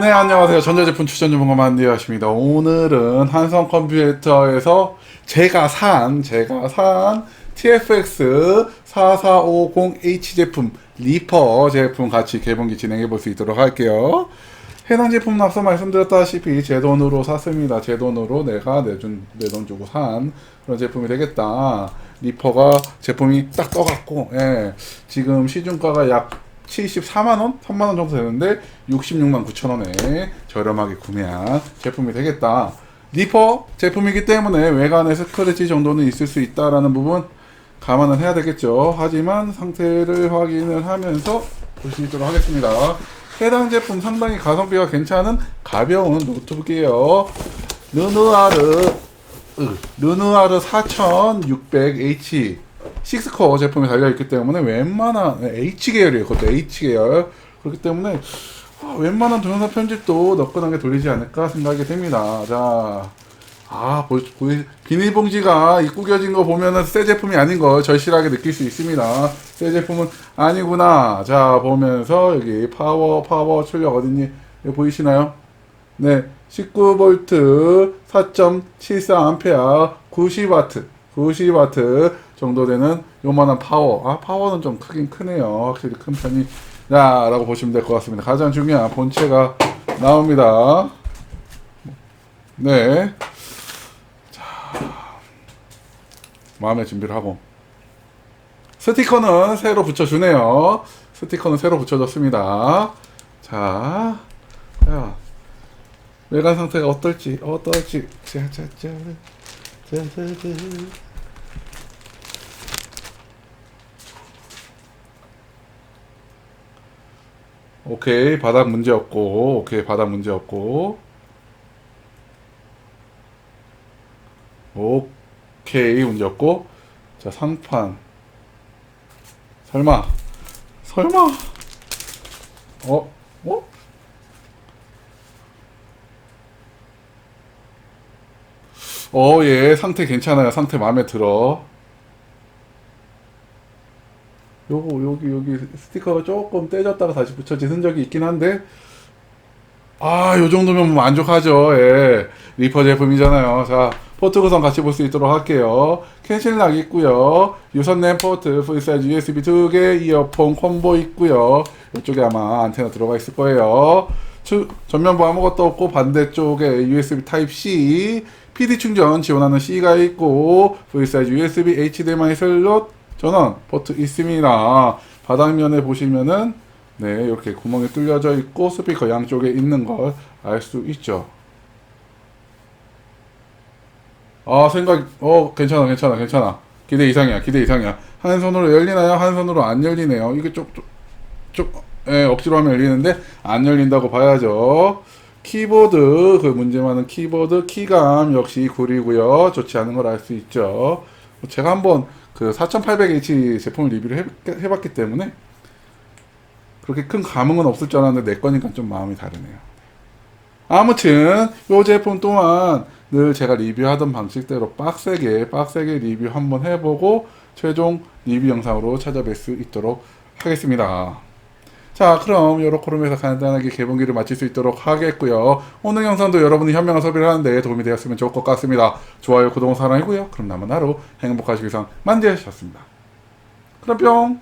네, 안녕하세요. 전자제품 추천 전문가 만디아십니다. 오늘은 한성 컴퓨터에서 제가 산, 제가 산 TFX 4450H 제품, 리퍼 제품 같이 개봉기 진행해 볼 수 있도록 할게요. 해당 제품은 앞서 말씀드렸다시피 제 돈으로 샀습니다. 제 돈으로 내가 내준 내 돈 주고 산 그런 제품이 되겠다. 리퍼가 제품이 딱 떠갖고 예, 지금 시중가가 약 74만 원, 3만 원 정도 되는데 66만 9천 원에 저렴하게 구매한 제품이 되겠다. 리퍼 제품이기 때문에 외관에 스크래치 정도는 있을 수 있다라는 부분 감안을 해야 되겠죠. 하지만 상태를 확인을 하면서 보시도록 하겠습니다. 해당 제품 상당히 가성비가 괜찮은 가벼운 노트북이에요. 르누아르 으, 르누아르 4600H 6코어 제품이 달려있기 때문에 웬만한 H 계열이에요. 그것도 H 계열. 그렇기 때문에 아, 웬만한 동영상 편집도 너끈하게 돌리지 않을까 생각이 됩니다. 자, 아, 보, 보, 비닐봉지가 이 구겨진 거 보면은 새 제품이 아닌 걸 절실하게 느낄 수 있습니다. 새 제품은 아니구나. 자, 보면서 여기 파워, 파워 출력 어딨니? 보이시나요? 네, 19V 4.74A 90W 90W 정도 되는 요만한 파워. 아 파워는 좀 크긴 크네요. 확실히 큰 편이 야 라고 보시면 될 것 같습니다. 가장 중요한 본체가 나옵니다. 네. 자, 마음의 준비를 하고. 스티커는 새로 붙여주네요. 스티커는 새로 붙여졌습니다. 자, 자 외관 상태가 어떨지 어떨지. 짜자자 짜자자 오케이 바닥 문제 없고 오케이 바닥 문제 없고 오케이 문제 없고 자 상판 설마 설마 어? 어? 어, 예, 상태 괜찮아요. 상태 마음에 들어. 요거, 여기, 여기 스티커가 조금 떼졌다가 다시 붙여진 흔적이 있긴 한데, 아, 요 정도면 뭐 만족하죠. 예. 리퍼 제품이잖아요. 자, 포트 구성 같이 볼 수 있도록 할게요. 캔실락 있고요. 유선 램 포트, 풀사이즈 USB 두 개, 이어폰 콤보 있고요. 이쪽에 아마 안테나 들어가 있을 거예요. 추, 전면부 아무것도 없고 반대쪽에 USB Type-C, PD 충전 지원하는 C가 있고 V사이즈 USB HDMI 슬롯 전원 포트 있습니다. 바닥면에 보시면은 네 이렇게 구멍이 뚫려져 있고 스피커 양쪽에 있는 걸 알 수 있죠. 아 생각 어 괜찮아 괜찮아 괜찮아 기대 이상이야 기대 이상이야 한 손으로 열리나요 한 손으로 안 열리네요 이게 쪽쪽 예, 억지로 하면 열리는데 안 열린다고 봐야죠. 키보드 그 문제 많은 키보드 키감 역시 구리고요. 좋지 않은 걸 알 수 있죠. 제가 한번 그 4800H 제품을 리뷰를 해, 해봤기 때문에 그렇게 큰 감흥은 없을 줄 알았는데 내 거니까 좀 마음이 다르네요. 아무튼 이 제품 또한 늘 제가 리뷰하던 방식대로 빡세게 빡세게 리뷰 한번 해보고 최종 리뷰 영상으로 찾아뵐 수 있도록 하겠습니다. 자 그럼 해서 간단하게 개봉기를 마칠 수 있도록 하겠고요. 오늘 영상도 여러분이 현명한 소비를 하는데 도움이 되었으면 좋을 것 같습니다. 좋아요 구독은 사랑이고요. 그럼 남은 하루 행복하시기 위해서 만지하셨습니다. 그럼 뿅